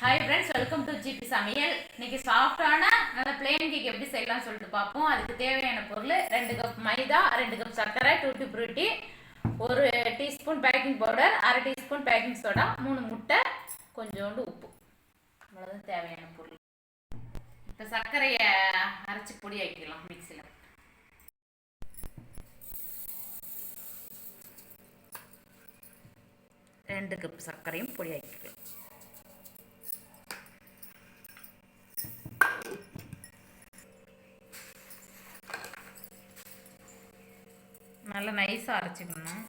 Hi friends welcome to GB சமையல். இன்னைக்கு சாஃப்டான நல்ல பிளேன் கேக் எப்படி செய்யலாம்னு சொல்லிட்டு பார்ப்போம். அதுக்கு தேவையான பொருள் ரெண்டு கப் மைதா ரெண்டு கப் சர்க்கரை டூட்டி ஃப்ரூட்டி ஒரு டீஸ்பூன் பேக்கிங் பவுடர் அரை டீஸ்பூன் பேக்கிங் சோடா மூணு முட்டை கொஞ்சோண்டு உப்பு. அவ்வளோதான் தேவையான பொருள். இப்போ சர்க்கரையை அரைச்சி பொடி ஆக்கிக்கலாம் மிக்சியில் ரெண்டு கப் சர்க்கரையும் பொடி ஆக்கிக்கலாம் நல்லா நைஸாக அரைச்சிக்கணும்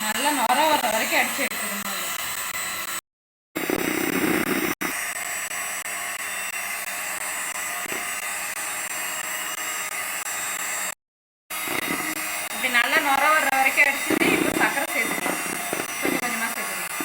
நல்லா நுர வர வரைக்கும் அடிச்சு எடுத்துக்கணும் இப்படி நல்லா நுர வர வரைக்கும் அடிச்சுட்டு இப்போ சர்க்கரை சேர்த்துக்கலாம் கொஞ்சம் கொஞ்சமாக சேர்த்துக்கலாம்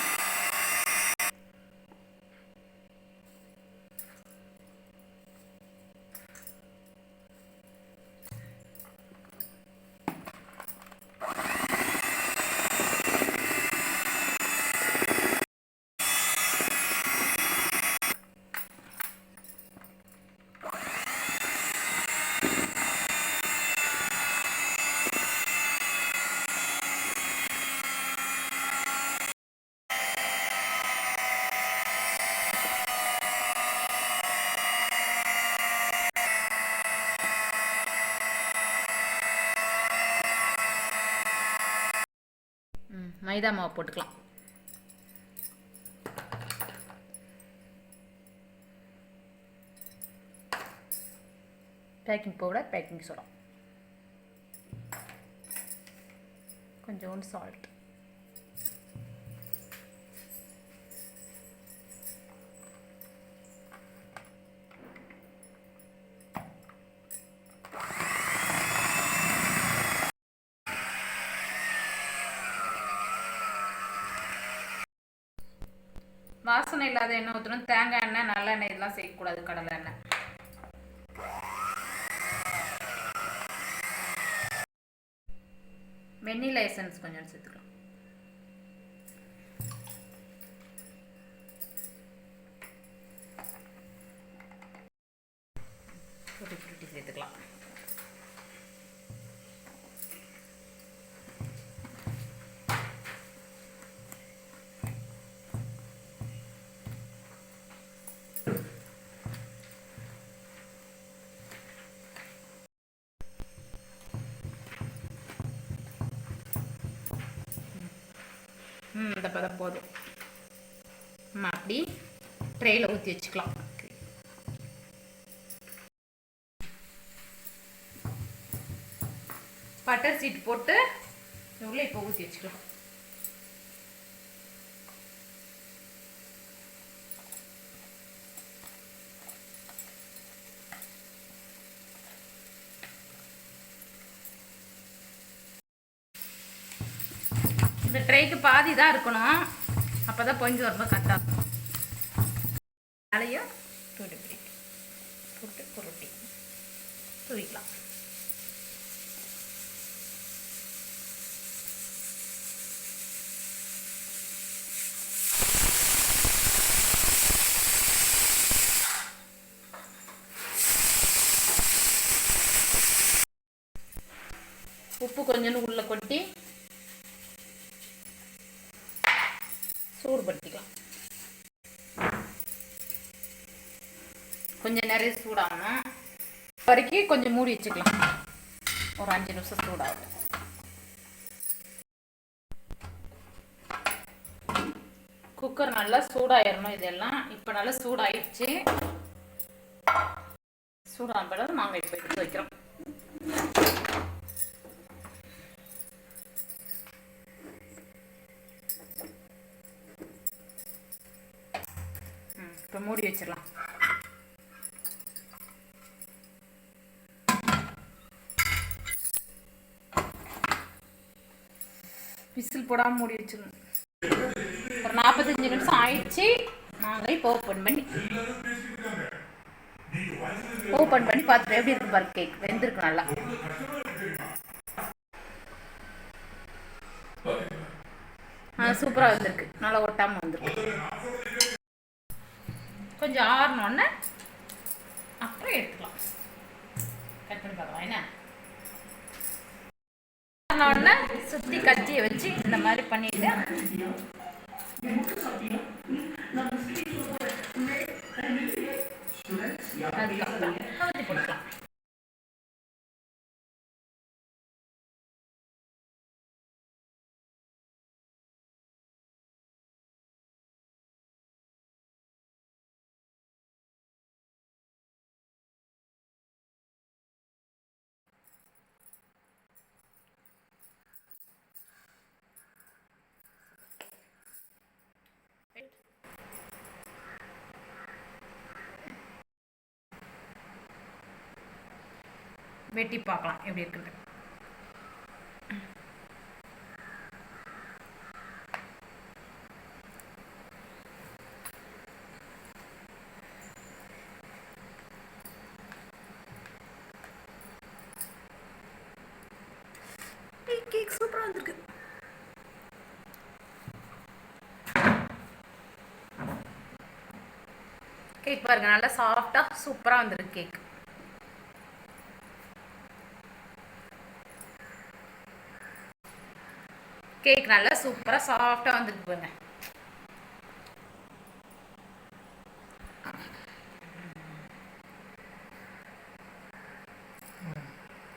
ம் மைதா மாவு போட்டுக்கலாம். Baking powder baking soda. கொஞ்சோண்டு சால்ட் வாசனை இல்லாத எண்ணெய் ஊற்றணும் தேங்காய் எண்ணெய் நல்லெண்ணெய் இதெல்லாம் சேர்க்கக்கூடாது கடலை எண்ணெய். வெண்ணிலா எசன்ஸ் கொஞ்சம் சேர்த்துக்கலாம். ம் இந்த பதம் போதும். நம்ம அப்படி ட்ரேயில் ஊற்றி வச்சுக்கலாம். பட்டர் சீட் போட்டு உள்ளே இப்போ ஊற்றி வச்சுக்கலாம். இந்த ட்ரைக்கு பாதி தான் இருக்கணும். அப்போ தான் பொங்கி ரொம்ப கரெக்டாக இருக்கும் அலையும் தூடி பிடி போட்டு புரட்டி தூவிக்கலாம். உப்பு கொஞ்சோண்டு உள்ளே கொட்டி கொஞ்சம் நிறைய சூடாகணும் வரைக்கும் கொஞ்சம் மூடி வச்சுக்கலாம். ஒரு அஞ்சு நிமிஷம் சூடாகும். குக்கர் நல்லா சூடாயிடணும் இதெல்லாம். இப்போ நல்லா சூடாயிடுச்சு. சூடான பிறகு நாங்கள் இப்போ எடுத்து வைக்கிறோம். இப்போ மூடி வச்சிடலாம். விசில் போடாமல் மூடி வச்சிடணும் ஒரு நாற்பத்தஞ்சு நிமிஷம் ஆயிடுச்சு. நாங்கள் இப்போ ஓப்பன் பண்ணி ஓப்பன் பண்ணி பார்த்துட்டு எப்படி இருக்கு பாரு கேக் வெந்திருக்கு நல்லா. ஆ சூப்பராக வந்திருக்கு. நல்லா ஒட்டாமல் வந்திருக்கு. கொஞ்சம் ஆறணுன்னு அப்புறம் எடுத்துக்கலாம். கட் பண்ணி பார்க்கலாம். என்ன? உடனே சுற்றி கத்தியை வச்சு இந்த மாதிரி பண்ணிட்டு. அதுக்கப்புறம். கவுத்தி வெட்டி பார்க்கலாம் எப்படி இருக்குன்னு கேக் சூப்பராக வந்திருக்கு. கேக் பாருங்க நல்லா சாஃப்டாக சூப்பராக வந்திருக்கு கேக் கேக் நல்லா சூப்பராக சாஃப்டாக வந்துருக்கு பாருங்க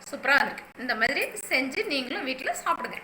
சூப்பராக வந்திருக்கு. இந்த மாதிரி செஞ்சு நீங்களும் வீட்டில் சாப்பிடுங்க.